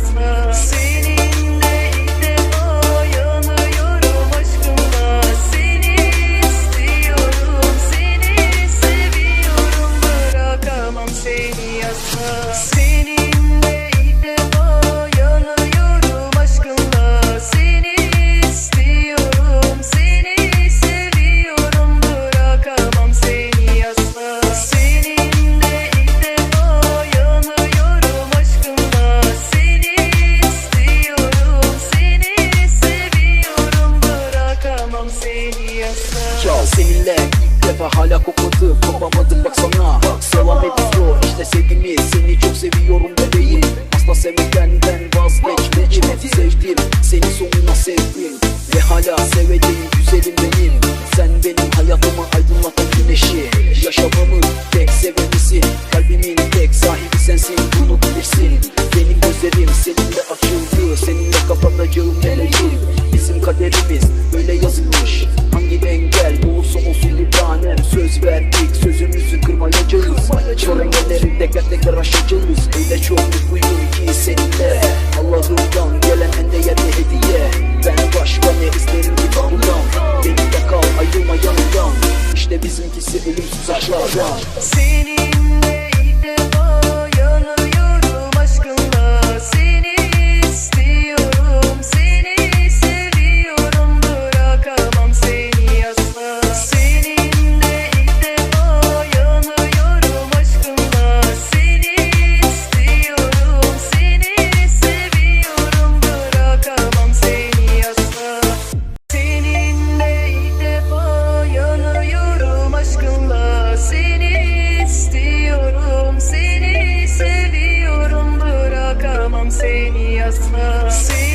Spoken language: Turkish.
Christmas. Sefer hala kokmadı Kopamadık baksana Selam ediyor işte sevgimiz. Seni çok seviyorum bebeğim. Asla sevmekten ben vazgeçmeyeceğim Sevdim. Seni sonuna sevdim. Ve hala seveceğim güzelim benim. Sen benim hayatımı aydınlatan güneşi. Yaşamamın tek sebebisi Kalbimin tek sahibi sensin. Bunu bilirsin. Benim gözlerim seninle açıldı. Seninle kapatacağım meleğim Bizim kaderimiz böyle yazılmış Söz verdik sözümüzü kırmayacağız. Çörengeleri teker teker aşacağız. Öyle çok mutluyum ki seninle. Allah'ımdan gelen en değerli hediye. Ben başka ne isterim ki bundan Benimle kal ayrılma yanımdan. İşte bizimkisi ölümsüz aşklardan. Seninle seni yasla Seni